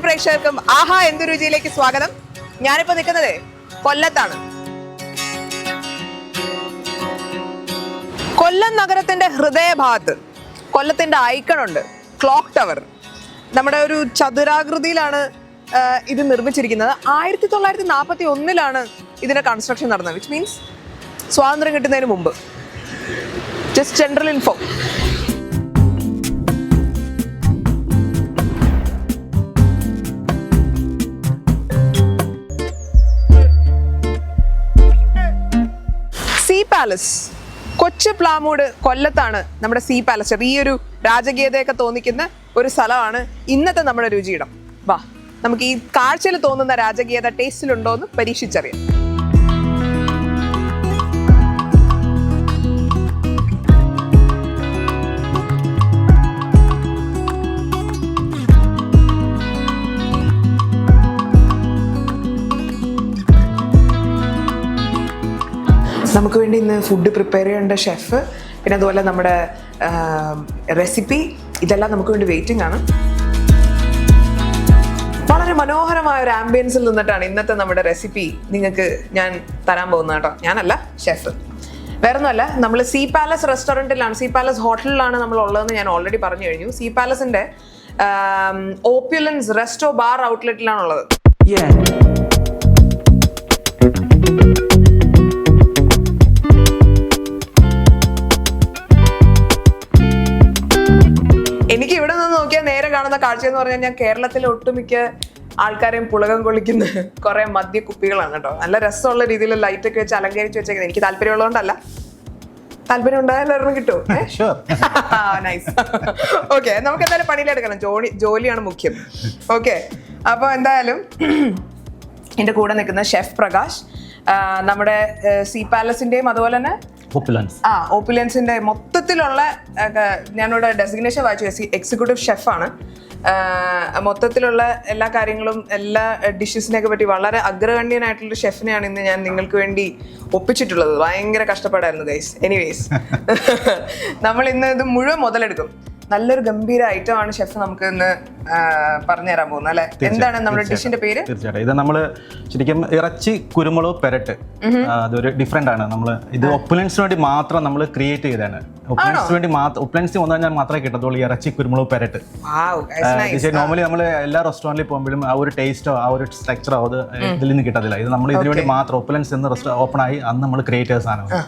പ്രേക്ഷകർക്കും ആഹാ എന്തു രുചിയിലേക്ക് സ്വാഗതം. ഞാനിപ്പോ നിൽക്കുന്നത് കൊല്ലത്താണ്. കൊല്ലം നഗരത്തിന്റെ ഹൃദയഭാഗത്ത് കൊല്ലത്തിന്റെ ഐക്കണുണ്ട് ക്ലോക്ക് ടവർ. നമ്മുടെ ഒരു ചതുരാകൃതിയിലാണ് ഇത് നിർമ്മിച്ചിരിക്കുന്നത്. ആയിരത്തി തൊള്ളായിരത്തി നാൽപ്പത്തി ഒന്നിലാണ് ഇതിന്റെ കൺസ്ട്രക്ഷൻ നടന്നത് വിച്ച് മീൻസ് സ്വാതന്ത്ര്യം കിട്ടുന്നതിന് മുമ്പ്. ജസ്റ്റ് ജനറൽ ഇൻഫോ പാലസ് കൊച്ചു പ്ലാമൂട് കൊല്ലത്താണ് നമ്മുടെ സീ പാലസ് ചെറിയൊരു രാജകീയതയൊക്കെ തോന്നിക്കുന്ന ഒരു സ്ഥലമാണ് ഇന്നത്തെ നമ്മുടെ രുചിയിടം. വാ നമുക്ക് ഈ കാഴ്ചയിൽ തോന്നുന്ന രാജകീയത ടേസ്റ്റിലുണ്ടോ എന്ന് പരീക്ഷിച്ചറിയാം. നമുക്ക് വേണ്ടി ഇന്ന് ഫുഡ് പ്രിപ്പയർ ചെയ്യേണ്ട ഷെഫ് പിന്നെ അതുപോലെ നമ്മുടെ റെസിപ്പി ഇതെല്ലാം നമുക്ക് വേണ്ടി വെയിറ്റിംഗ് ആണ്. വളരെ മനോഹരമായ ഒരു ആംബിയൻസിൽ നിന്നിട്ടാണ് ഇന്നത്തെ നമ്മുടെ റെസിപ്പി നിങ്ങൾക്ക് ഞാൻ തരാൻ പോകുന്നത് കേട്ടോ. ഞാനല്ല ഷെഫ് വേറെ ഒന്നുമല്ല നമ്മൾ സീ പാലസ് റെസ്റ്റോറന്റിലാണ് സീ പാലസ് ഹോട്ടലിലാണ് നമ്മൾ ഉള്ളതെന്ന് ഞാൻ ഓൾറെഡി പറഞ്ഞു കഴിഞ്ഞു. സീ പാലസിന്റെ ഓപ്യുലൻസ് റെസ്റ്റോ ബാർ ഔട്ട്ലെറ്റിലാണുള്ളത് കാഴ്ച എന്ന് പറഞ്ഞാൽ ഞാൻ കേരളത്തിലെ ഒട്ടുമിക്ക ആൾക്കാരെയും പുളകം കൊള്ളിക്കുന്ന കുറെ മദ്യ കുപ്പികളാണ് കേട്ടോ. നല്ല രസമുള്ള രീതിയിൽ ലൈറ്റ് ഒക്കെ വെച്ച് അലങ്കരിച്ച് വെച്ചേക്കുന്നത്. എനിക്ക് താല്പര്യമുള്ളതുകൊണ്ടല്ല. താല്പര്യം ഉണ്ടായാലും ഒരെണ്ണം Sure. നൈസ് ഓക്കെ നമുക്ക് എന്തായാലും പണിയിലെടുക്കണം. ജോലി ജോലിയാണ് മുഖ്യം. ഓക്കെ അപ്പോൾ എന്തായാലും എന്റെ കൂടെ നിൽക്കുന്ന ഷെഫ് പ്രകാശ് നമ്മുടെ സീ പാലസിന്റെയും അതുപോലെ തന്നെ. ആ ഓപ്പുലൻസിന്റെ മൊത്തത്തിലുള്ള ഞാനിവിടെ ഡെസിഗ്നേഷൻ വായിച്ചു. എക്സിക്യൂട്ടീവ് ഷെഫാണ് മൊത്തത്തിലുള്ള എല്ലാ കാര്യങ്ങളും എല്ലാ ഡിഷസിനെ ഒക്കെ പറ്റി വളരെ അഗ്രഗണ്യനായിട്ടുള്ള ഷെഫിനെയാണ് ഇന്ന് ഞാൻ നിങ്ങൾക്ക് വേണ്ടി ഒപ്പിച്ചിട്ടുള്ളത്. ഭയങ്കര കഷ്ടപ്പാടായിരുന്നു ഗൈസ് എനിവേസ് നമ്മൾ ഇന്ന് ഇത് മുഴുവൻ മുതലെടുക്കും. നല്ലൊരു ഗംഭീര ഐറ്റം ആണ് ഷെഫ് നമുക്ക് ഇന്ന് പറഞ്ഞു പറഞ്ഞുതരാൻ പോകുന്നത് അല്ലെ? എന്താണ് നമ്മുടെ ഡിഷിന്റെ പേര്? തീർച്ചയായിട്ടും. ഇത് നമ്മൾ ശരിക്കും ഇറച്ചി കുരുമുളക് പെരട്ട്. അതൊരു ഡിഫറെന്റ് ആണ്. നമ്മൾ ഇത് ഒപ്പുലൻസിന് വേണ്ടി മാത്രം നമ്മൾ ക്രിയേറ്റ് ചെയ്തതാണ്. ഒപ്പുലൻസിന് വേണ്ടി മാത്രം ഒപ്പുലൻസ് വന്നു കഴിഞ്ഞാൽ മാത്രമേ കിട്ടത്തുള്ളൂ ഇറച്ചി കുരുമുളക് പെരട്ട്. നോർമലി നമ്മൾ എല്ലാ റെസ്റ്റോറന്റിൽ പോകുമ്പോഴും ആ ഒരു ടേസ്റ്റോ ആ ഒരു സ്ട്രക്ചറോ അത് ഇതിൽ നിന്ന് കിട്ടത്തില്ല. ഇത് നമ്മൾ ഇതിനു വേണ്ടി മാത്രം ഒപ്പുലൻസ് എന്ന് റെസ്റ്റോ ഓപ്പൺ ആയി അന്ന് നമ്മൾ ക്രിയേറ്റ് ചെയ്ത സാധനം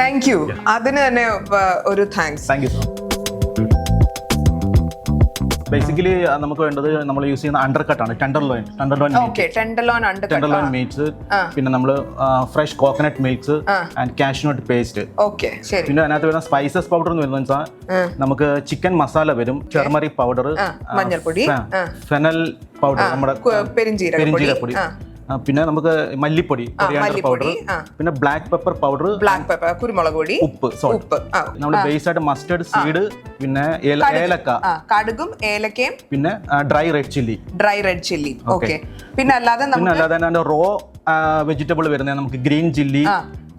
താങ്ക് യു അതിന് തന്നെ ഒരു thanks thank you so basically നമുക്ക് വേണ്ടത് നമ്മൾ യൂസ് ചെയ്യുന്ന അണ്ടർ കട്ടാണ് tenderloin tenderloin okay tenderloin ഉണ്ട് ടെൻഡർ ലോയിൻ മീറ്റ്സ് പിന്നെ നമ്മൾ fresh coconut milks and cashew nut paste okay ശരി. പിന്നെ അതിനകത്ത് വരുന്ന സ്പൈസസ് പൗഡർ എന്ന് വരുന്നത് വെച്ചാൽ നമുക്ക് ചിക്കൻ മസാല വരും ചെറുമറി പൗഡർ മഞ്ഞൾപ്പൊടി, ഫെനൽ പൗഡർ നമ്മുടെ പെരിഞ്ചീരപ്പൊടി പിന്നെ നമുക്ക് മല്ലിപ്പൊടി പൗഡർ പിന്നെ black pepper powder black pepper കുരുമുളക് പൊടി ഉപ്പ് ഉപ്പ് നമ്മുടെ നമ്മൾ ബേസ് ആയിട്ട് മസ്റ്റർഡ് സീഡ് പിന്നെ ഏലക്ക. കടുകും ഏലക്കയും പിന്നെ dry red chilli dry red chilli okay പിന്നെ അല്ലാതെ പിന്നെ അല്ലാതെ റോ വെജിറ്റബിൾ വരുന്നത് നമുക്ക് green chilli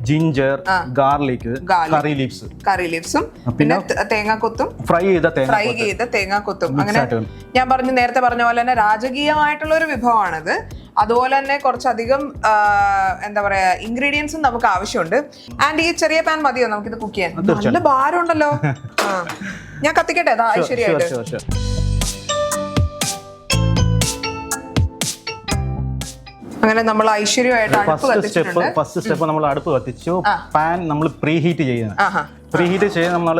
ginger garlic. Curry leaves curry ലീവ്സും പിന്നെ തേങ്ങാക്കൊത്തും. ഫ്രൈ ചെയ്ത ഫ്രൈ ചെയ്ത തേങ്ങാക്കൊത്തും. അങ്ങനെ. ഞാൻ പറഞ്ഞു നേരത്തെ പറഞ്ഞ പോലെ തന്നെ രാജകീയമായിട്ടുള്ള ഒരു വിഭവമാണിത്. അതുപോലെ തന്നെ കുറച്ചധികം എന്താ പറയാ ഇൻഗ്രീഡിയൻസും നമുക്ക് ആവശ്യമുണ്ട്. ആൻഡ് ഈ ചെറിയ പാൻ മതിയോ? നമുക്കിത് കുക്ക് ചെയ്യാൻ. നല്ല ഭാരം ഉണ്ടല്ലോ ഞാൻ കത്തിക്കട്ടെ? അതാ ശരിയായിട്ട് അങ്ങനെ നമ്മൾ ഐശ്വര്യമായിട്ട് ഫസ്റ്റ് സ്റ്റെപ്പ് ഫസ്റ്റ് സ്റ്റെപ്പ് നമ്മൾ അടുപ്പ് കത്തിച്ചു. പാൻ നമ്മൾ പ്രീ ഹീറ്റ് ചെയ്യുന്നത് പ്രീ ഹീറ്റ് ചെയ്ത് നമ്മൾ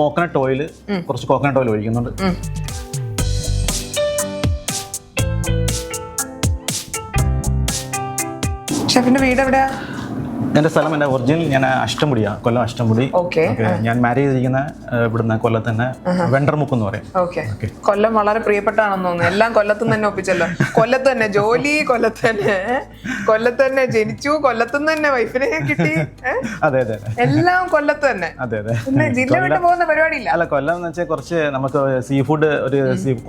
കോക്കനട്ട് ഓയിൽ കുറച്ച് കോക്കനട്ട് ഓയിൽ ഒഴിക്കുന്നുണ്ട്. ഷെഫിന്റെ വീട് എവിടെയാ? എന്റെ സ്ഥലം എന്റെ ഒറിജിനൽ ഞാൻ അഷ്ടമുടിയാണ് കൊല്ലം അഷ്ടമുടി. ഓക്കെ ഞാൻ മാരേജ് ചെയ്തിരിക്കുന്ന ഇവിടുന്ന് കൊല്ലത്ത് തന്നെ വെണ്ടർമുക്ക് എന്ന് പറയും ഓക്കെ കൊല്ലം വളരെ പ്രിയപ്പെട്ടാണെന്ന് തോന്നുന്നു. എല്ലാം കൊല്ലത്ത് തന്നെ ഒപ്പിച്ചല്ലോ. കൊല്ലത്ത് തന്നെ ജോലി കൊല്ലത്ത് തന്നെ കൊല്ലത്ത് തന്നെ ജനിച്ചു കൊല്ലത്ത് തന്നെ വൈഫിനെ കിട്ടി അതെ അതെ എല്ലാം കൊല്ലത്ത് തന്നെ. അതെ അതെ. പിന്നെ ജില്ല വിട്ട് പോകുന്ന പരിപാടിയില്ല. അല്ല കൊല്ലം എന്ന് വെച്ചാൽ കുറച്ച് നമുക്ക് സീ ഫുഡ് ഒരു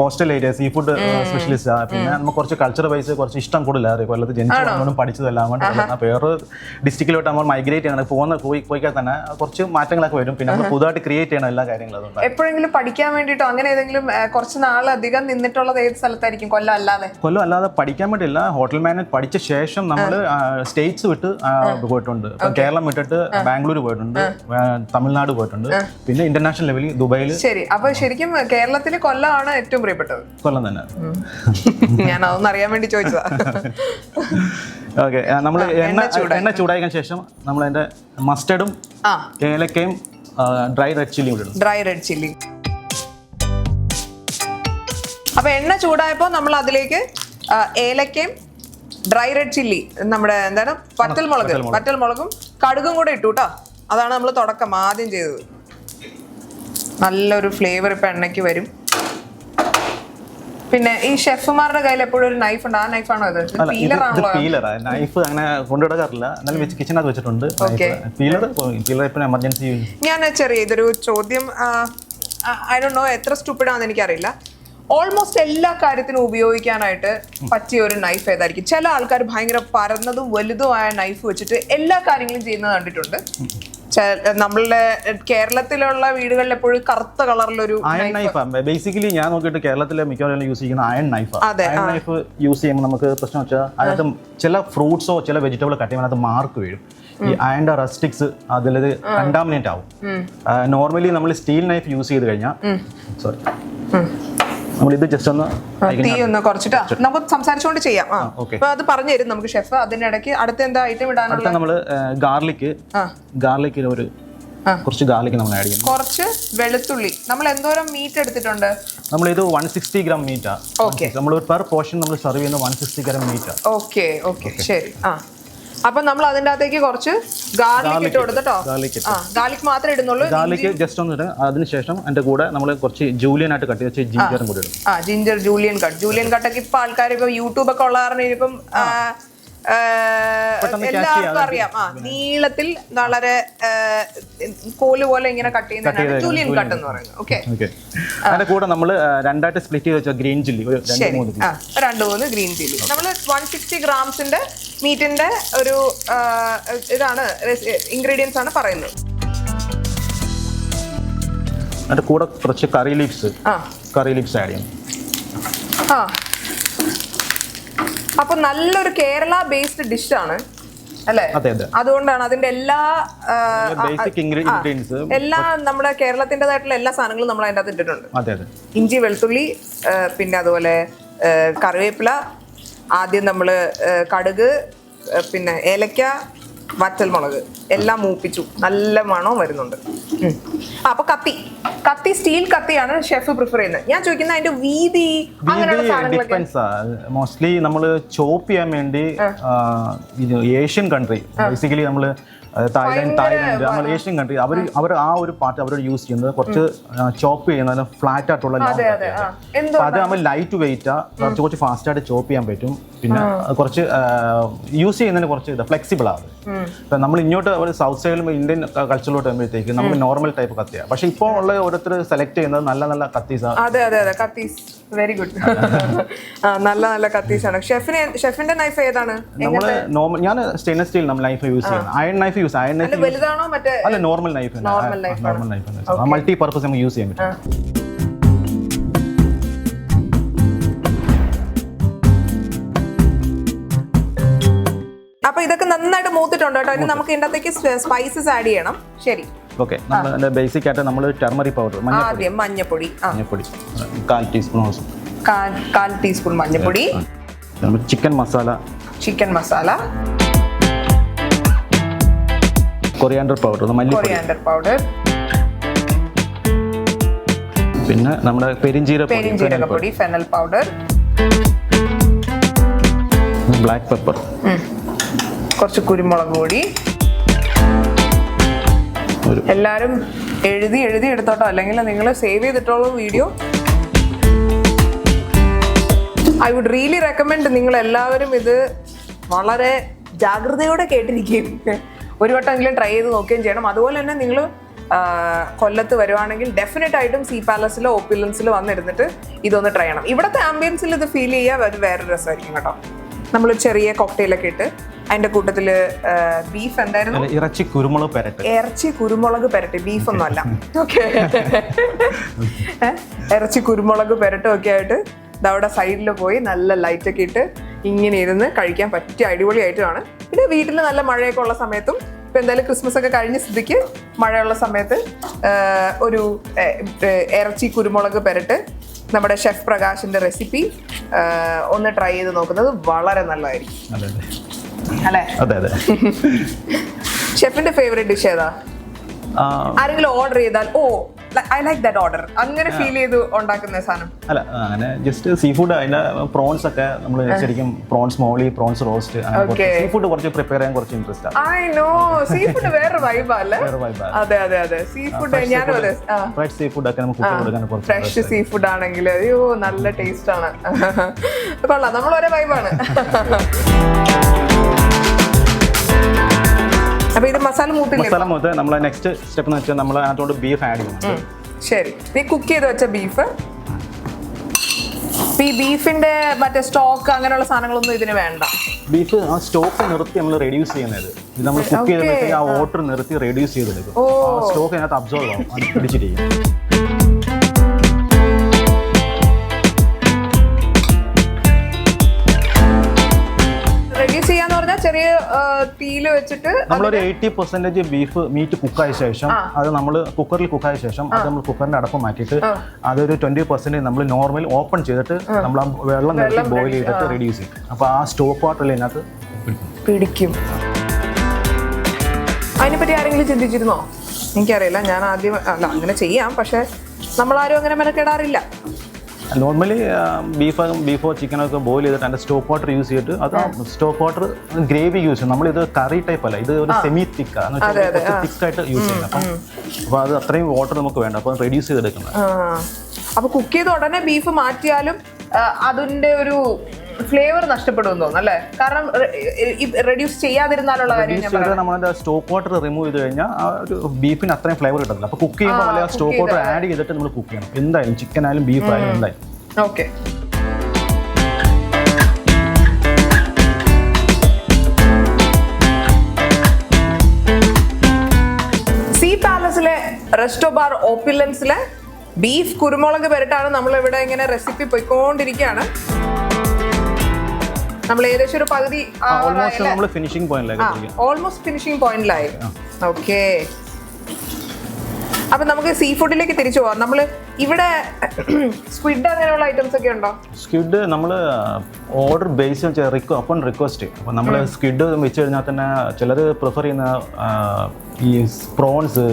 coastal area seafood specialist പിന്നെ നമുക്ക് കുറച്ച് കൾച്ചർ വൈസ് കുറച്ച് ഇഷ്ടം കൂടുതലാണ് കൊല്ലത്ത് ജനിച്ചു പഠിച്ചതെല്ലാം കൊണ്ട്. അപ്പൊ ഡിസ്ട്രിക്റ്റിൽ നമ്മൾ മൈഗ്രേറ്റ് ചെയ്യണം. പോകുന്ന പോയി പോയിക്കാൻ തന്നെ കുറച്ച് മാറ്റങ്ങളൊക്കെ വരും. പിന്നെ നമ്മൾ പുതുതായിട്ട് ക്രിയേറ്റ് ചെയ്യണം എല്ലാ കാര്യങ്ങളും അതുകൊണ്ട് എപ്പോഴെങ്കിലും പഠിക്കാൻ വേണ്ടിയിട്ടോ അങ്ങനെ ഏതെങ്കിലും കുറച്ച് നാൾ അധികം നിന്നിട്ടുള്ളത് ഏത് സ്ഥലത്തായിരിക്കും? കൊല്ലം അല്ലാതെ. കൊല്ലം അല്ലാതെ പഠിക്കാൻ വേണ്ടിയില്ല ഹോട്ടൽ മാനേജ് പഠിച്ച ശേഷം നമ്മൾ സ്റ്റേറ്റ്സ് വിട്ട് പോയിട്ടുണ്ട്. കേരളം വിട്ടിട്ട് ബാംഗ്ലൂർ പോയിട്ടുണ്ട്. തമിഴ്നാട് പോയിട്ടുണ്ട്. പിന്നെ ഇന്റർനാഷണൽ ലെവലിൽ ദുബായിൽ ശരി. അപ്പൊ ശരിക്കും കേരളത്തിലെ കൊല്ലമാണ് ഏറ്റവും പ്രിയപ്പെട്ടത്. കൊല്ലം തന്നെ. ഞാൻ അതൊന്നും അറിയാൻ വേണ്ടി ചോദിച്ചതാ. ഓക്കെ നമ്മൾ എണ്ണ എണ്ണ ചൂടായതിനു ശേഷം നമ്മൾ അതിന്റെ മസ്റ്റർഡും ഏലക്കയും ഡ്രൈ റെഡ് ചില്ലിയും കൂടി ഡ്രൈ റെഡ് ചില്ലി അപ്പൊ എണ്ണ ചൂടായപ്പോ നമ്മൾ അതിലേക്ക് ഏലക്കയും ഡ്രൈ റെഡ് ചില്ലി നമ്മുടെ എന്താണ് പറ്റൽ മുളക് പറ്റൽ മുളകും. കടുകും കൂടെ ഇട്ടു കേട്ടോ അതാണ് നമ്മൾ തുടക്കം ആദ്യം ചെയ്തത്. നല്ലൊരു ഫ്ലേവർ ഇപ്പൊ എണ്ണയ്ക്ക് വരും. പിന്നെ ഈ ഷെഫുമാരുടെ കയ്യിൽ എപ്പോഴും ഒരു നൈഫ് ഉണ്ട്. ആ നൈഫ് ആണോ അത്? ഇത് പീലറാ നൈഫ് അങ്ങനെ കൊണ്ടുവിടാറില്ല. എന്നാലും കിച്ചണത് വെച്ചിട്ടുണ്ട്. പീലർ പീലർ ഇപ്പം എമർജൻസി ഞാൻ ചെറിയ ഇതൊരു ചോദ്യം ഐ ഡോ നോ എത്ര സ്റ്റുപ്പിഡാന്ന് എനിക്കറിയില്ല. ഓൾമോസ്റ്റ് എല്ലാ കാര്യത്തിനും ഉപയോഗിക്കാനായിട്ട് പറ്റിയ ഒരു നൈഫ് ഏതായിരിക്കും? ചില ആൾക്കാർ ഭയങ്കര പരന്നതും വലുതുമായ നൈഫ് വെച്ചിട്ട് എല്ലാ കാര്യങ്ങളും ചെയ്യുന്നത് കണ്ടിട്ടുണ്ട്. നമ്മളുടെ കേരളത്തിലുള്ള വീടുകളിൽ എപ്പോഴും കറുത്ത കളറിലൊരു അയൺ നൈഫാ ബേസിക്കലി ഞാൻ നോക്കിയിട്ട് കേരളത്തിലെ മിക്കവാറും യൂസ് ചെയ്യുന്ന iron knife iron knife use ചെയ്യുമ്പോൾ നമുക്ക് പ്രശ്നം വെച്ചാൽ അതിനകത്ത് ചില ഫ്രൂട്ട്സോ ചില വെജിറ്റബിൾ കട്ട് ചെയ്യുമ്പോൾ അതിനകത്ത് മാർക്ക് വീഴും ഈ അയണിന്റെ റസ്റ്റിക്സ് അതിൽ കണ്ടാമിനേറ്റ് ആവും. നോർമലി നമ്മൾ സ്റ്റീൽ നൈഫ് യൂസ് ചെയ്ത് കഴിഞ്ഞാൽ സോറി നമ്മൾ ഇത് ജസ്റ്റ് ഒന്ന് തീ ഒന്ന് കുറച്ചിട്ട് നമുക്ക് സംസാരിച്ചുകൊണ്ട് ചെയ്യാം. ആ. അപ്പൊ അത് പറഞ്ഞു തരും നമുക്ക് ഷെഫ് അതിനിടയ്ക്ക് അടുത്ത എന്താ ഐറ്റം ഇടാനുള്ള അടുത്ത നമ്മൾ ഗാർലിക് ഗാർലിക് ഒരു കുറച്ച് ഗാർലിക് നമ്മൾ ആഡ് ചെയ്യണം കുറച്ച് വെളുത്തുള്ളി. നമ്മൾ എന്തോരം മീറ്റ് എടുത്തിട്ടുണ്ട്? നമ്മളിത് വൺ സിക്സ്റ്റി ഗ്രാം മീറ്റാ ഓക്കെ നമ്മൾ പെർ പോർഷൻ നമ്മൾ സെർവ് ചെയ്യുന്ന വൺ സിക്സ്റ്റി ഗ്രാം മീറ്റാ ഓക്കെ ഓക്കെ ശരി. ആ. അപ്പൊ നമ്മൾ അതിന്റെ അകത്തേക്ക് കുറച്ച് ഗാർലിക് ഇട്ട് കൊടുത്തോ ഗാർലിക് ആ ഗാർലിക് മാത്രമേ ഇടുന്നുള്ളൂ. ഗാർലിക് ജസ്റ്റ് ഒന്ന് ഇടും. അതിനുശേഷം എന്റെ കൂടെ നമ്മൾ കുറച്ച് ജൂലിയൻ ആയിട്ട് കട്ട് ചെയ്ത് വെച്ച് ജിഞ്ചറും കൂടി ഇടും. ആ ജിഞ്ചർ ജൂലിയൻ കട്ട് ജൂലിയൻ കട്ടൊക്കെ ഇപ്പൊ ആൾക്കാർ ഇപ്പൊ യൂട്യൂബ് ഒക്കെ ഉള്ള കാരണം ഇനിയിപ്പം എല്ലാവർക്കും അറിയാം. ആ നീളത്തിൽ വളരെ കോൽ പോലെ ഇങ്ങനെ കട്ട് ചെയ്യുന്നതാണ് ജൂലിയൻ കട്ട് എന്ന് പറയുന്നത് ഓക്കെ. അതിന്റെ കൂടെ നമ്മൾ രണ്ടായിട്ട് സ്പ്ലിറ്റ് ചെയ്ത് വെച്ചാൽ ഗ്രീൻ ചില്ലി. ശരി. ആ രണ്ട് മൂന്ന് ഗ്രീൻ ചില്ലി. നമ്മൾ വൺ സിക്സ്റ്റി ഗ്രാംസിന്റെ മീറ്റിന്റെ ഒരു ഇതാണ് ഇൻഗ്രീഡിയൻസ് ആണ് പറയുന്നത്. അതിന്റെ കൂടെ കുറച്ച് കറി ലീവ്സ് ആ. കറി ലീവ്സ് ആഡ് ചെയ്യും ആ. അപ്പൊ നല്ലൊരു കേരള ബേസ്ഡ് ഡിഷാണ് അല്ലേ? അതെ അതെ. അതുകൊണ്ടാണ് അതിന്റെ എല്ലാ എല്ലാ നമ്മുടെ കേരളത്തിന്റെതായിട്ടുള്ള എല്ലാ സാധനങ്ങളും നമ്മൾ അതിന്റെ അകത്ത് ഇട്ടിട്ടുണ്ട്. ഇഞ്ചി വെളുത്തുള്ളി പിന്നെ അതുപോലെ കറിവേപ്പില ആദ്യം നമ്മൾ കടുക് പിന്നെ ഏലക്ക വറ്റൽമുളക് എല്ലാം മൂപ്പിച്ചു. നല്ല മണവും വരുന്നുണ്ട്. ആ, അപ്പൊ കത്തി കത്തി സ്റ്റീൽ കത്തിയാണ് ഷെഫ് പ്രിഫർ ചെയ്യുന്നത്. ഞാൻ ചോദിക്കുന്നത് അതിന്റെ വീതി അങ്ങനെയുള്ള സാധനങ്ങളൊക്കെ. മോസ്റ്റ്ലി നമ്മൾ ചോപ്പ് ചെയ്യാൻ വേണ്ടി ഏഷ്യൻ കൺട്രി ബേസിക്കലി നമ്മൾ തായ്ലാൻഡ് തായ്ലാൻഡ് നമ്മൾ ഏഷ്യൻ കൺട്രി അവർ അവർ ആ ഒരു പാർട്ട് അവരോട് യൂസ് ചെയ്യുന്നത് കുറച്ച് ചോപ്പ് ചെയ്യുന്നത് ഫ്ലാറ്റ് ആയിട്ടുള്ള അതെ നമ്മൾ ലൈറ്റ് വെയിറ്റ് കുറച്ച് കുറച്ച് ഫാസ്റ്റ് ആയിട്ട് ചോപ്പ് ചെയ്യാൻ പറ്റും. പിന്നെ കുറച്ച് യൂസ് ചെയ്യുന്നതിന് കുറച്ച് ഇത് ഫ്ലെക്സിബിൾ ആണ് ഇപ്പം നമ്മൾ ഇങ്ങോട്ട് ഒരു സൗത്ത് സൈഡിലും ഇന്ത്യൻ കൾച്ചറിലോട്ട് വരുമ്പോഴത്തേക്ക് നമുക്ക് നോർമൽ ടൈപ്പ് കത്തിയാണ് പക്ഷെ ഇപ്പോൾ ഉള്ള ഓരോരുത്തർ സെലക്ട് ചെയ്യുന്നത് നല്ല നല്ല കത്തീസാണ് അതെ അതെ അതെ കത്തീസ് വെരി ഗുഡ് നല്ല നല്ല കത്തീസാണ്. ഷെഫിന് ഷെഫിന്റെ നൈഫ് ഏതാണ്? നമ്മൾ നോർമൽ ഞാൻ സ്റ്റെയിൻലെസ് സ്റ്റീൽ നമ്മൾ നൈഫ് യൂസ് ചെയ്യുന്നത്. Iron knife use iron knife വലുതാണോ മറ്റേ അല്ല normal knife normal knife normal knife multi purpose നമുക്ക് യൂസ് ചെയ്യാൻ പറ്റും. അപ്പൊ ഇതൊക്കെ നന്നായിട്ട് മൂത്തിട്ടുണ്ട് കേട്ടോ. ഇനി നമുക്ക് ഇതിനകത്തേക്ക് അകത്തേക്ക് സ്പൈസസ് ആഡ് ചെയ്യണം. ശരി. ഓക്കെ നമ്മൾ ബേസിക് ആയിട്ട് നമ്മൾ ടെർമറി പൗഡർ മഞ്ഞപ്പൊടി. ആദ്യം മഞ്ഞപ്പൊടി ആ. കാൽ ടീസ്പൂൺ കാൽ കാൽ ടീസ്പൂൺ മഞ്ഞപ്പൊടി. നമ്മൾ chicken masala chicken masala coriander powder മല്ലിപ്പൊടി. കൊറിയാണ്ടർ പൗഡർ പിന്നെ നമ്മുടെ പെരിഞ്ചീര പെരിഞ്ജീരകപ്പൊടി ഫെനൽ പൗഡർ ബ്ലാക്ക് പെപ്പർ കുറച്ച് കുരുമുളക് പൊടി. ഒരു എല്ലാരും എഴുതി എഴുതി എടുത്തോട്ടോ. അല്ലെങ്കിൽ നിങ്ങൾ സേവ് ചെയ്തിട്ടുള്ള video I would really recommend നിങ്ങൾ എല്ലാവരും ഇത് വളരെ ജാഗ്രതയോടെ കേട്ടിരിക്കുകയും ഒരു വട്ടമെങ്കിലും ട്രൈ ചെയ്ത് നോക്കുകയും ചെയ്യണം. അതുപോലെ തന്നെ നിങ്ങൾ കൊല്ലത്ത് വരുവാണെങ്കിൽ ഡെഫിനറ്റ് ആയിട്ടും സീ പാലസിലോ ഓപ്പിലൻസിലോ വന്നിരുന്നിട്ട് ഇതൊന്ന് ട്രൈ ചെയ്യണം. ഇവിടുത്തെ ആംബിയൻസിൽ ഇത് ഫീൽ ചെയ്യുക അത് വേറെ രസമായിരിക്കും കേട്ടോ. നമ്മൾ ചെറിയ കോക്ടെയിലൊക്കെ ഇട്ട് അതിന്റെ കൂട്ടത്തിൽ ബീഫ് എന്തായിരുന്നു? ഇറച്ചി കുരുമുളക് പെരട്ട്. ഇറച്ചി കുരുമുളക് പെരട്ടി. ബീഫൊന്നും അല്ല. ഓക്കെ. ഇറച്ചി കുരുമുളക് പെരട്ടും ഒക്കെ ആയിട്ട് അവിടെ സൈഡിൽ പോയി നല്ല ലൈറ്റ് ഒക്കെ ഇട്ട് ഇങ്ങനെ ഇരുന്ന് കഴിക്കാൻ പറ്റിയ അടിപൊളിയായിട്ടുമാണ് പിന്നെ വീട്ടിൽ നല്ല മഴയൊക്കെ ഉള്ള സമയത്തും ഇപ്പൊ എന്തായാലും ക്രിസ്മസ് ഒക്കെ കഴിഞ്ഞ സ്ഥിതിക്ക് മഴയുള്ള സമയത്ത് ഒരു ഇറച്ചി കുരുമുളക് പെരട്ട് നമ്മുടെ ഷെഫ് പ്രകാശിന്റെ റെസിപ്പി ഒന്ന് ട്രൈ ചെയ്ത് നോക്കുന്നത് വളരെ നല്ലതായിരിക്കും. അല്ലേ? അതെ അതെ. ഷെഫിന്റെ ഫേവറേറ്റ് ഡിഷ് ഏതാ? ആരെങ്കിലും ഓർഡർ ചെയ്താൽ oh I like that order അങ്ങനെ ഫീൽ ചെയ്ത് ഉണ്ടാക്കുന്ന സാധനം. അല്ല അങ്ങനെ ജസ്റ്റ് സീ ഫുഡ് അതിന്റെ പ്രോൺസ് ഒക്കെ നമ്മൾ ശരിക്കും prawns moilee prawns roast. Seafood കുറച്ച് പ്രിപ്പയർ ചെയ്യാൻ കുറച്ച് ഇൻട്രസ്റ്റ് ആണ്. ഐ നോ സീ ഫുഡ് വേറെ വൈബ് അല്ലേ അതെ അതെ അതെ. സീ ഫുഡ് അതെ. ഫ്രഷ് സീ ഫുഡ് ഒക്കെ നമുക്ക് കൊടുക്കാൻ കുറച്ച് ഫ്രഷ് സീ ഫുഡ് ആണെങ്കിൽ. അയ്യോ നല്ല ടേസ്റ്റ് ആണ്. കൊള്ളാം. നമ്മൾ ഒരേ വൈബാണ് അപ്പൊ ഇത് മസാല മൂട്ടില്ല മസാല മൂത്ത് നമ്മൾ നെക്സ്റ്റ് സ്റ്റെപ്പ് എന്ന് വെച്ചാൽ നമ്മൾ അതിനകത്തോട്ട് ബീഫ് ആഡ് ചെയ്യണം ശരി. നീ കുക്ക് ചെയ്ത് വെച്ച ബീഫ് ഈ ബീഫിന്റെ മറ്റേ സ്റ്റോക്ക് അങ്ങനെയുള്ള സാധനങ്ങളൊന്നും ഇതിന് വേണ്ട. ബീഫ് ആ സ്റ്റോക്ക് നിർത്തി നമ്മൾ റെഡ്യൂസ് ചെയ്യുന്നത്. ഇത് നമ്മൾ കുക്ക്. ചെയ്തിട്ട് ആ വാട്ടർ നിർത്തി റെഡ്യൂസ് ചെയ്തെടുക്കും. ആ സ്റ്റോക്ക് അതിനകത്ത് അബ്സോർവ് ആവും. അത് പിടിച്ചിരിക്കും. ചെറിയ തീയിൽ വെച്ചിട്ട് നമ്മളൊരു എയ്റ്റി പെർസെന്റേജ് ബീഫ് മീറ്റ് കുക്കായ ശേഷം അത് നമ്മൾ കുക്കറിൽ കുക്കായ ശേഷം അത് നമ്മൾ കുക്കറിന്റെ അടപ്പ് മാറ്റിയിട്ട് അതൊരു ട്വന്റി പെർസെന്റേജ് നമ്മൾ നോർമൽ ഓപ്പൺ ചെയ്തിട്ട് നമ്മൾ ആ വെള്ളം നേരത്തെ ബോയിൽ ചെയ്തിട്ട് റെഡ്യൂസ് ചെയ്യും. അപ്പോൾ ആ സ്റ്റോപ്പ് വാട്ടറിൽ ഇതിനകത്ത്? പിടിക്കും പിടിക്കും. അതിനെപ്പറ്റി ആരെങ്കിലും ചിന്തിച്ചിരുന്നോ? എനിക്കറിയില്ല. ഞാൻ ആദ്യം അല്ല അങ്ങനെ ചെയ്യാം. പക്ഷെ നമ്മളാരും അങ്ങനെ മെനക്കെടാറില്ല. നോർമലി ബീഫ് ബീഫോ ചിക്കനോ ഒക്കെ ബോയിൽ ചെയ്തിട്ട് അതിന്റെ സ്റ്റോക്ക് വാട്ടർ യൂസ് ചെയ്തിട്ട് അത് സ്റ്റോക്ക് വാട്ടർ ഗ്രേവി യൂസ് ചെയ്യും നമ്മളിത് കറി ടൈപ്പ് അല്ല ഇത് ഒരു സെമി തിക്ക് തിക്കായിട്ട് യൂസ് ചെയ്യുന്നത് അപ്പം അപ്പോൾ അത് അത്രയും വാട്ടർ നമുക്ക് വേണ്ട. അപ്പോൾ റെഡ്യൂസ് ചെയ്തെടുക്കുന്നത്. ആ. അപ്പൊ കുക്ക് ചെയ്ത ഉടനെ ബീഫ് മാറ്റിയാലും അതിന്റെ ഒരു ഫ്ലേവർ നഷ്ടപ്പെടുമെന്ന് തോന്നുന്നു അല്ലേ? കാരണം റെഡ്യൂസ് ചെയ്യാതിരുന്നാലുള്ള കാര്യം നമ്മുടെ സ്റ്റോക്ക് വാട്ടർ റിമൂവ് ചെയ്ത് കഴിഞ്ഞാൽ ആ ഒരു ബീഫിന് അത്രയും ഫ്ലേവർ കിട്ടത്തില്ല. അപ്പോൾ കുക്ക് ചെയ്യുമ്പോൾ സ്റ്റോക്ക് വാട്ടർ ആഡ് ചെയ്തിട്ട് നമ്മൾ കുക്ക് ചെയ്യണം. എന്തായാലും ചിക്കൻ ആയാലും ബീഫ് ആയാലും എന്തായാലും. ഓക്കെ. സീ പാലസിലെ റെസ്റ്റോ ബാർ ഓപ്പിലൻസിലെ ബീഫ് കുരുമുളക് പെരട്ടാണ് നമ്മൾ ഇവിടെ ഇങ്ങനെ റെസിപ്പി പോയിക്കൊണ്ടിരിക്കുകയാണ്. നമ്മൾ ഏകദേശം ഒരു പകുതി ഓൾമോസ്റ്റ് ഫിനിഷിംഗ് പോയിന്റിലേക്ക് ഓൾമോസ്റ്റ് ഫിനിഷിംഗ് പോയിന്റിലായി ഓക്കെ അപ്പൊ നമുക്ക് സീ ഫുഡിലേക്ക് തിരിച്ചു പോവാം. നമ്മൾ ഇവിടെ സ്ക്വിഡ് അങ്ങനെയുള്ള ഐറ്റംസ് ഒക്കെ ഉണ്ടോ? സ്ക്വിഡ് നമ്മൾ ഓർഡർ ബേസ് റിക്വ അപ്പോൺ റിക്വസ്റ്റ് അപ്പോൾ നമ്മൾ സ്ക്വിഡ് വെച്ച് കഴിഞ്ഞാൽ തന്നെ ചിലർ പ്രിഫർ ചെയ്യുന്ന ഈ പ്രോൺസ്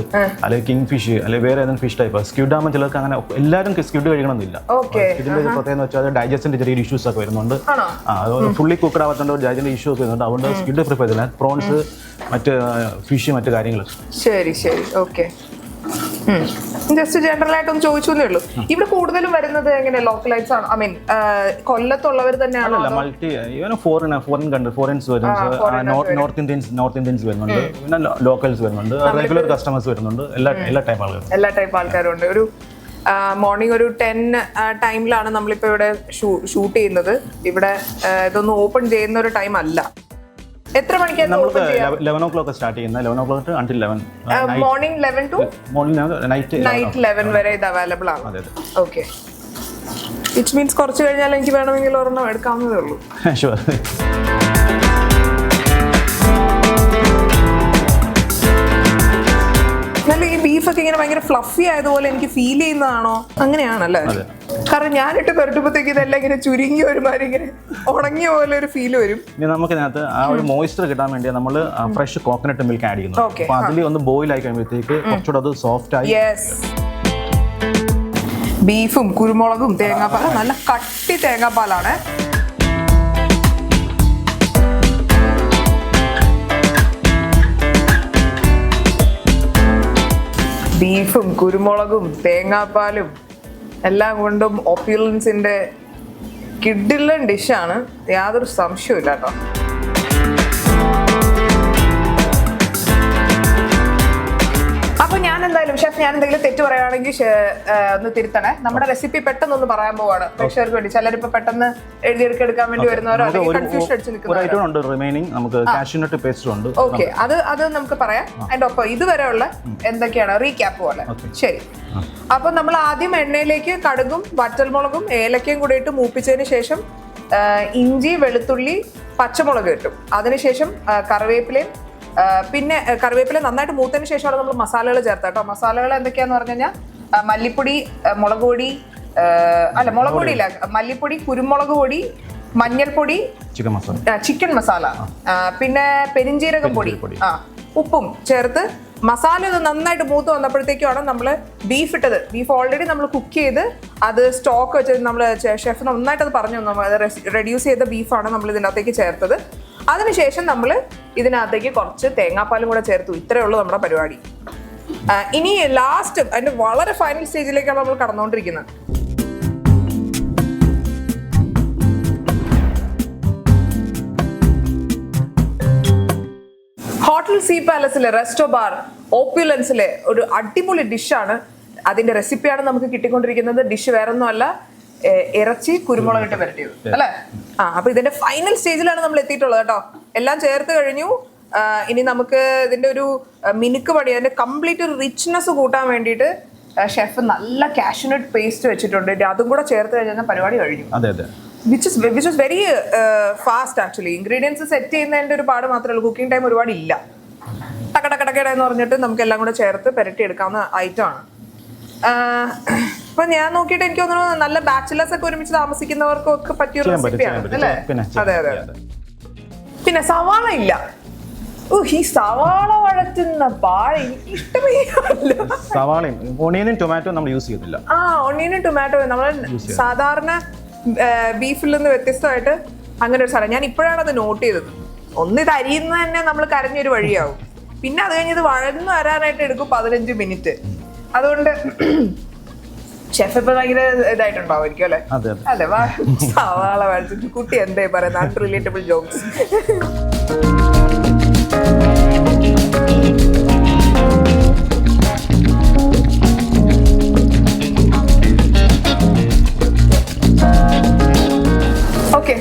അല്ലെങ്കിൽ കിങ് ഫിഷ് അല്ലെങ്കിൽ വേറെ ഏതെങ്കിലും ഫിഷ് ടൈപ്പ് സ്ക്യൂഡ് ആകുമ്പോൾ ചിലർക്ക് അങ്ങനെ എല്ലാവരും സ്ക്യൂഡ് കഴിക്കണമെന്നില്ല. ഇതിന്റെ പ്രത്യേകത എന്ന് വെച്ചാൽ ഡൈജസ്റ്റിന്റെ ചെറിയ ഇഷ്യൂസ് ഒക്കെ വരുന്നുണ്ട്. ഫുള്ളി കുക്കഡ് ആവാത്തതുകൊണ്ട് ഡൈജസ്റ്റിന്റെ ഇഷ്യൂസ് വരുന്നുണ്ട്. അതുകൊണ്ട് സ്ക്യൂഡ് പ്രിഫർ ചെയ്തില്ല പ്രോൺസ് മറ്റ് ഫിഷ് മറ്റു കാര്യങ്ങൾ ശരി ശരി. ഓക്കെ ജസ്റ്റ് ജനറൽ ആയിട്ടൊന്ന് ചോദിച്ചു ഉള്ളൂ. ഇവിടെ കൂടുതലും വരുന്നത് എങ്ങനെ ലോക്കലൈറ്റ്സ് ആണ്? ഐ മീൻ കൊല്ലത്തുള്ളവർ തന്നെയാണ് multi even foreign foreign country foreigns വരുന്നുണ്ട്. നോർത്ത് ഇന്ത്യൻസ് നോർത്ത് ഇന്ത്യൻസ് വരുന്നുണ്ട്. പിന്നെ ലോക്കൽസ് വരുന്നുണ്ട്. റെഗുലർ കസ്റ്റമേഴ്സ് വരുന്നുണ്ട്. എല്ലാ എല്ലാ ടൈപ്പ് ആൾക്കാരും. എല്ലാ ടൈപ്പ് ആൾക്കാരും ഉണ്ട് ഒരു മോർണിംഗ് ഒരു ടെൻ ടൈമിലാണ് നമ്മളിപ്പോൾ ഇവിടെ ഷൂട്ട് ചെയ്യുന്നത്. ഇവിടെ ഇതൊന്നും ഓപ്പൺ ചെയ്യുന്ന ഒരു ടൈം അല്ല. എത്ര മണിക്കാണ് നമുക്ക് ലെവൻ ഓ ക്ലോക്ക് സ്റ്റാർട്ട് ചെയ്യുന്ന eleven o'clock until eleven morning eleven to morning night night eleven വരെ ഇത് അവൈലബിൾ ആണ്. ഓക്കെ ഇറ്റ് മീൻസ് കുറച്ച് കഴിഞ്ഞാൽ എനിക്ക് വേണമെങ്കിൽ ഒരെണ്ണം എടുക്കാവുന്നതേ ഉള്ളൂ. ഷുവർ നല്ല ഈ ബീഫൊക്കെ ഇങ്ങനെ ഭയങ്കര ഫ്ലഫി ആയതുപോലെ എനിക്ക് ഫീൽ ചെയ്യുന്നതാണോ? അങ്ങനെയാണല്ലേ. കാരണം ഞാനിട്ട് പുരട്ടുമ്പോഴത്തേക്ക് ഇതെല്ലാം ഇങ്ങനെ ചുരുങ്ങി ഒരുമാതിരി ഇങ്ങനെ ഉണങ്ങിയ പോലെ ഒരു ഫീൽ വരും. ഇനി നമുക്ക് ഇതിനകത്ത് ആ ഒരു മോയ്സ്ചർ കിട്ടാൻ വേണ്ടി നമ്മൾ ഫ്രഷ് കോക്കനട്ട് മിൽക്ക് ആഡ് ചെയ്യുന്നു അപ്പൊ അതിൽ ഒന്ന് ബോയിൽ ആയി കഴിയുമ്പോഴത്തേക്ക് കുറച്ചുകൂടെ അത് സോഫ്റ്റ് ആയി. ബീഫും കുരുമുളകും തേങ്ങാപ്പാലും നല്ല കട്ടി തേങ്ങാപ്പാലാണ്. ബീഫും കുരുമുളകും തേങ്ങാപ്പാലും എല്ലാം കൊണ്ടും ഒപ്യുലൻസിന്റെ കിഡിലൻ ഡിഷാണ് യാതൊരു സംശയവും കേട്ടോ ഞാൻ എന്തെങ്കിലും തെറ്റ് പറയുകയാണെങ്കിൽ ഒന്ന് തിരുത്തണേ. നമ്മുടെ റെസിപ്പി പെട്ടെന്ന് ഒന്ന് പറയാൻ പോവാണ്. പ്രേക്ഷകർക്ക് വേണ്ടി. ചിലരിപ്പോ പെട്ടെന്ന് എഴുതിയെടുക്കാൻ വേണ്ടി വരുന്നവരോ അല്ലെങ്കിൽ കൺഫ്യൂഷൻ അടിച്ച് നിൽക്കുന്നവരോ. റിമൈനിങ് നമുക്ക് കാഷ്യൂനട്ട് പേസ്റ്റ് ഉണ്ട്. ഓക്കെ അത് അത് നമുക്ക് പറയാം. അതിന്റെ ഒപ്പം ഇതുവരെയുള്ള എന്തൊക്കെയാണ് റീക്യാപ്പ് പോലെ. ശരി. അപ്പൊ നമ്മൾ ആദ്യം എണ്ണയിലേക്ക് കടുകും വറ്റൽമുളകും ഏലക്കയും കൂടി ഇട്ട് മൂപ്പിച്ചതിന് ശേഷം ഇഞ്ചി വെളുത്തുള്ളി പച്ചമുളക് കിട്ടും അതിനുശേഷം കറിവേപ്പിലയും പിന്നെ കറിവേപ്പില നന്നായിട്ട് മൂത്തതിന് ശേഷമാണ് നമ്മൾ മസാലകൾ ചേർത്ത കേട്ടോ. മസാലകൾ എന്തൊക്കെയാന്ന് പറഞ്ഞു കഴിഞ്ഞാൽ മല്ലിപ്പൊടി മുളക് പൊടി അല്ല മുളക് പൊടി ഇല്ല മല്ലിപ്പൊടി കുരുമുളക് പൊടി മഞ്ഞൾപ്പൊടി ചിക്കൻ മസാല. ചിക്കൻ മസാല. പിന്നെ പെരിഞ്ജീരകം പൊടി. ആ ഉപ്പും ചേർത്ത് മസാല ഒന്ന് നന്നായിട്ട് മൂത്ത് വന്നപ്പോഴത്തേക്കുമാണ് നമ്മൾ ബീഫ് ഇട്ടത്. ബീഫ് ഓൾറെഡി നമ്മൾ കുക്ക് ചെയ്ത് അത് സ്റ്റോക്ക് വെച്ച് നമ്മൾ ഷെഫ് നന്നായിട്ട് അത് പറഞ്ഞു തന്നു. റെഡ്യൂസ് ചെയ്ത ബീഫാണ് നമ്മൾ ഇതിനകത്തേക്ക് ചേർത്തത്. അതിനുശേഷം നമ്മൾ ഇതിനകത്തേക്ക് കുറച്ച് തേങ്ങാപ്പാലും കൂടെ ചേർത്തു. ഇത്രയേ ഉള്ളൂ നമ്മുടെ പരിപാടി. ഇനി ലാസ്റ്റ് അതിന്റെ വളരെ ഫൈനൽ സ്റ്റേജിലേക്കാണ് നമ്മൾ കടന്നുകൊണ്ടിരിക്കുന്നത് ഹോട്ടൽ സീ പാലസിലെ റെസ്റ്റോ ബാർ ഓപ്യുലൻസിലെ ഒരു അടിപൊളി ഡിഷാണ് അതിന്റെ റെസിപ്പിയാണ് നമുക്ക് കിട്ടിക്കൊണ്ടിരിക്കുന്നത്. ഡിഷ് വേറൊന്നും അല്ല ഏ, ഇറച്ചി കുരുമുളക് ഇട്ട് വരട്ടിയത് അല്ലേ? ആ അപ്പൊ ഇതിന്റെ ഫൈനൽ സ്റ്റേജിലാണ് നമ്മൾ എത്തിയിട്ടുള്ളത് കേട്ടോ. എല്ലാം ചേർത്ത് കഴിഞ്ഞു. ഇനി നമുക്ക് ഇതിന്റെ ഒരു മിനുക്ക് പണി അതിന്റെ കംപ്ലീറ്റ് റിച്ച്നെസ് കൂട്ടാൻ വേണ്ടിയിട്ട് ഷെഫ് നല്ല കാഷ്യൂനട്ട് പേസ്റ്റ് വെച്ചിട്ടുണ്ട്. അതും കൂടെ ചേർത്ത് കഴിഞ്ഞാൽ പരിപാടി കഴിഞ്ഞു. അതെ അതെ. Which is which is very fast actually ingredients set ചെയ്യുന്നതിന്റെ ഒരു പാട് മാത്രമേ ഉള്ളൂ. കുക്കിംഗ് ടൈം ഒരുപാട് ഇല്ല. ടക്കടക്കടക്കട എന്ന് പറഞ്ഞിട്ട് നമുക്ക് എല്ലാം കൂടെ ചേർത്ത് പെരട്ടി എടുക്കാവുന്ന ഐറ്റം ആണ് അപ്പൊ ഞാൻ നോക്കിയിട്ട് എനിക്ക് തോന്നുന്നു നല്ല ബാച്ചിലേഴ്സ് ഒക്കെ ഒരുമിച്ച് താമസിക്കുന്നവർക്കും ഒക്കെ പറ്റിയ ചെയ്യാൻ പറ്റും ചെയ്യാൻ റെസിപ്പിയാണ് പറ്റും. അല്ലേ? പിന്നെ അതെ അതെ അതെ. പിന്നെ സവാള ഇല്ല. ഓ ഈ സവാള വഴറ്റുന്ന പാഴ എനിക്ക് ഇഷ്ടമേ അല്ല സവാളയും ഓണിയനും ടൊമാറ്റോ നമ്മൾ യൂസ് ചെയ്യുന്നില്ല. ആ ഒണിയനും ടൊമാറ്റോ നമ്മൾ സാധാരണ ബീഫിൽ നിന്ന് വ്യത്യസ്തമായിട്ട് അങ്ങനെ ഒരു സാധനം. ഞാൻ ഇപ്പോഴാണ് അത് നോട്ട് ചെയ്തത്. ഒന്ന് ഇത് അരിയുന്ന തന്നെ നമ്മൾ കരഞ്ഞൊരു വഴിയാവും. പിന്നെ അത് കഴിഞ്ഞ് ഇത് വഴന്ന് വരാനായിട്ട് എടുക്കും പതിനഞ്ച് മിനിറ്റ് അതുകൊണ്ട് ഷെഫ് ഇപ്പൊ ഭയങ്കര ഇതായിട്ടുണ്ടാവുമായിരിക്കും അല്ലെ? വാ സവാള വരച്ചിട്ട് കുട്ടി എന്തേ പറയുന്നത് അൺറിലേറ്റബിൾ ജോക്സ് ഓക്കെ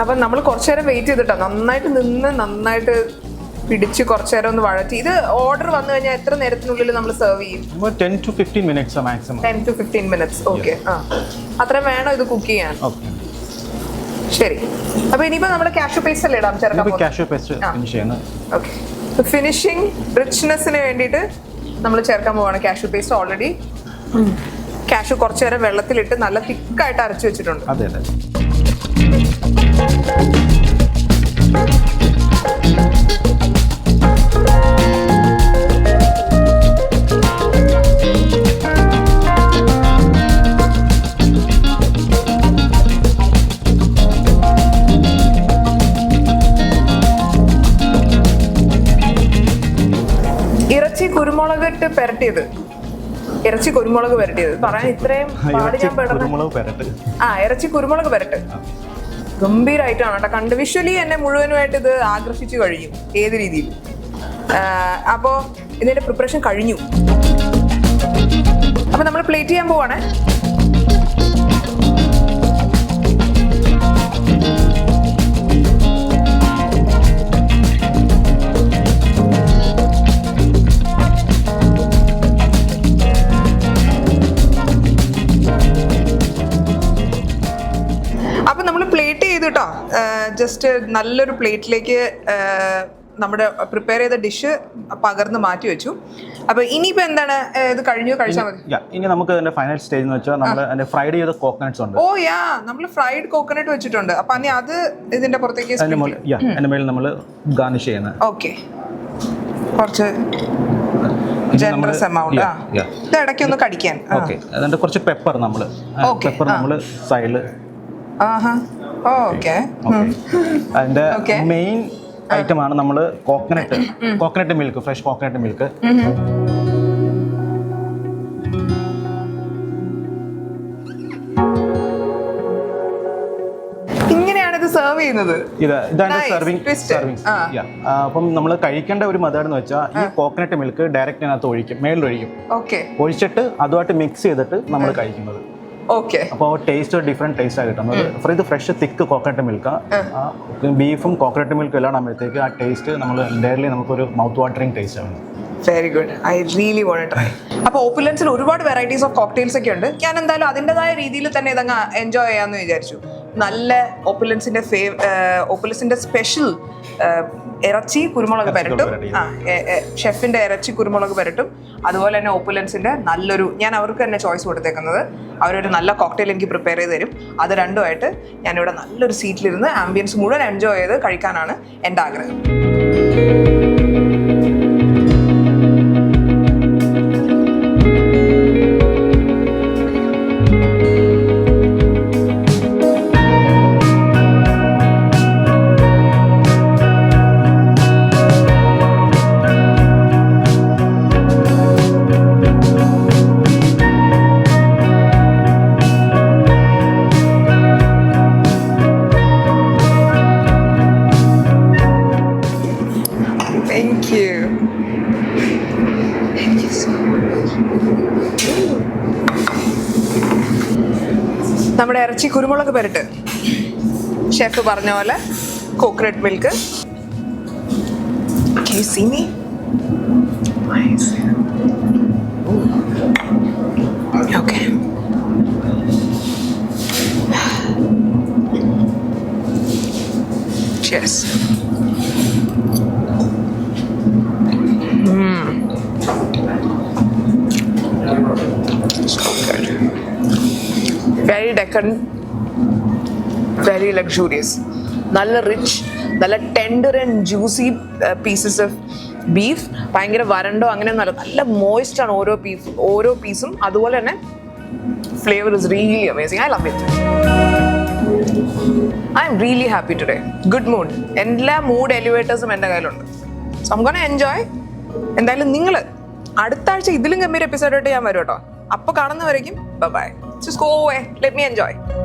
അപ്പം നമ്മൾ കുറച്ചു നേരം വെയിറ്റ് ചെയ്തിട്ടോ. നന്നായിട്ട് നിന്ന് നന്നായിട്ട് പിടിച്ച് കുറച്ചു നേരം ഒന്ന് വഴറ്റി. ഇത് ഓർഡർ വന്നു കഴിഞ്ഞാൽ എത്ര നേരത്തിനുള്ളിൽ നമ്മൾ സെർവ് ചെയ്യും ten to fifteen minutes maximum ten to fifteen minutes okay ആ. അത്രയും വേണം ഇത് കുക്ക് ചെയ്യാൻ. ശരി. അപ്പൊ ഇനിയിപ്പോ നമ്മുടെ കാഷ്യൂ പേസ്റ്റ് അല്ലേ ഇടാം? ചേർക്കാം ഇപ്പോൾ കാഷ്യൂ പേസ്റ്റ് ഫിനിഷ് ചെയ്യുന്നത് ഓക്കെ ഫിനിഷിംഗ് റിച്ച്നെസ്സിന് വേണ്ടിയിട്ട് നമ്മൾ ചേർക്കാൻ പോവാണ് കാഷ്യൂ പേസ്റ്റ് ഓൾറെഡി കാഷ്യൂ കുറച്ചു നേരം വെള്ളത്തിലിട്ട് നല്ല തിക്കായിട്ട് അരച്ചു വെച്ചിട്ടുണ്ട്. അതെ അതെ. ഇറച്ചി കുരുമുളക് പെരട്ടിയത് പറയാൻ ഇത്രയും പെടുന്ന ആ ഇറച്ചി കുരുമുളക് പെരട്ട്. ഗംഭീരമായിട്ടാണ് കേട്ടോ. കണ്ട് വിഷ്വലി എന്നെ മുഴുവനുമായിട്ട് ഇത് ആകർഷിച്ചു കഴിഞ്ഞു ഏത് രീതിയിൽ. അപ്പോൾ ഇതിന്റെ പ്രിപ്പറേഷൻ കഴിഞ്ഞു. അപ്പൊ നമ്മൾ പ്ലേറ്റ് ചെയ്യാൻ പോവാണേ. ജസ്റ്റ് നല്ലൊരു പ്ലേറ്റിലേക്ക് നമ്മുടെ പ്രിപ്പയർ ചെയ്ത ഡിഷ് പകർന്ന് മാറ്റി വെച്ചു. അപ്പൊ ഇനിയിപ്പോ എന്താണ്? ഇത് കഴിഞ്ഞു? കഴിച്ചാൽ മതി. ഇനി നമുക്ക് അതിന്റെ ഫൈനൽ സ്റ്റേജ് എന്ന് വെച്ചാൽ നമ്മൾ അതിന്റെ ഫ്രൈഡ് ചെയ്ത കോക്കനട്ട്സ് ഉണ്ട്. ഓ യാ നമ്മൾ ഫ്രൈഡ് കോക്കനട്ട് വെച്ചിട്ടുണ്ട്. അപ്പൊ അനി അത് ഇതിന്റെ പുറത്തേക്ക് അതിന്റെ മേളിൽ നമ്മൾ ഗാർണിഷ് ചെയ്യുന്നത്. ഓക്കെ കുറച്ച് ജനറസ് എമൗണ്ട്. ഇത് ഇടയ്ക്ക് ഒന്ന് കടിക്കാൻ. ഓക്കെ അതിന്റെ കുറച്ച് പെപ്പർ നമ്മൾ പെപ്പർ നമ്മൾ സൈഡിൽ ആഹാ. അതിന്റെ. മെയിൻ ഐറ്റം ആണ് നമ്മൾ coconut coconut milk fresh coconut milk ഇത് സെർവ് ചെയ്യുന്നത്? ഇത് ഇതാണ്. സെർവിങ്. സെർവിങ് അപ്പം നമ്മൾ കഴിക്കേണ്ട ഒരു മെത്തേഡ് എന്ന് വെച്ചാൽ ഈ കോക്കനട്ട് മിൽക്ക് ഡയറക്റ്റ് അതിനകത്ത് ഒഴിക്കും മേളിൽ ഒഴിക്കും ഓക്കെ ഒഴിച്ചിട്ട് അതുമായിട്ട് മിക്സ് ചെയ്തിട്ട് നമ്മൾ കഴിക്കുന്നത്. ഓക്കെ അപ്പോൾ ടേസ്റ്റ് ഡിഫറെന്റ് ഡിഫറെന്റ് ടേസ്റ്റ് ആയി കിട്ടുന്നത്. ഇത് ഫ്രഷ് തിക്ക് കോക്കനട്ട് മിൽക്ക് ബീഫും കോക്കനട്ട് മിൽക്കും എല്ലാം ആകുമ്പോഴത്തേക്ക് ആ ടേസ്റ്റ് നമ്മൾ ഡയറലി നമുക്കൊരു മൗത്ത് വാട്ടറിങ് ടേസ്റ്റ് ആണ് very good I really want try അപ്പോൾ ഓപ്പുലൻസിൽ ഒരുപാട് വെറൈറ്റീസ് ഓഫ് കോക്ടെയിൽസ് ഒക്കെ ഉണ്ട്. ഞാൻ എന്തായാലും അതിന്റെതായ രീതിയിൽ തന്നെ ഇതങ്ങ് എൻജോയ് ചെയ്യാമെന്ന് വിചാരിച്ചു. നല്ല ഓപ്പുലൻസിന്റെ ഫേവ് ഓപ്പുലൻസിന്റെ സ്പെഷ്യൽ ഇറച്ചി കുരുമുളക് പരട്ടും. പെരട്ടി. ആ ഷെഫിന്റെ ഇറച്ചി കുരുമുളക് പരട്ടും. അതുപോലെ തന്നെ ഓപ്പുലൻസിന്റെ നല്ലൊരു ഞാൻ അവർക്ക് തന്നെ ചോയ്സ് കൊടുത്തേക്കുന്നത്. അവരൊരു നല്ല കോക്ടെയിൽ എനിക്ക് പ്രിപ്പയർ ചെയ്ത് തരും. അത് രണ്ടുമായിട്ട് ഞാനിവിടെ നല്ലൊരു സീറ്റിലിരുന്ന് ആംബിയൻസ് മുഴുവൻ എൻജോയ് ചെയ്ത് കഴിക്കാനാണ് എന്റെ ആഗ്രഹം. ഇറച്ചി കുരുമുളക് പെരട്ട് ഷെഫ് പറഞ്ഞ പോലെ coconut milk. Okay. Cheers. Very Deccan very luxurious നല്ല റിച്ച് നല്ല tender and juicy pieces of beef ഭയങ്കര വരണ്ടോ അങ്ങനെ നല്ല നല്ല മോയിസ്റ്റ് ആണ് ഓരോ പീസ് ഓരോ പീസും അതുപോലെ തന്നെ flavour is really amazing I love it I'm really happy today good mood എല്ലാ മൂഡ് എലിവേറ്റേഴ്സും എന്റെ കയ്യിലുണ്ട്. സോ I'm gonna എൻജോയ് എന്തായാലും നിങ്ങൾ അടുത്ത ആഴ്ച ഇതിലും ഗംഭീര എപ്പിസോഡായിട്ട് ഞാൻ വരും കേട്ടോ. അപ്പോൾ കാണുന്നവരേക്കും bye Just go away. Let me enjoy.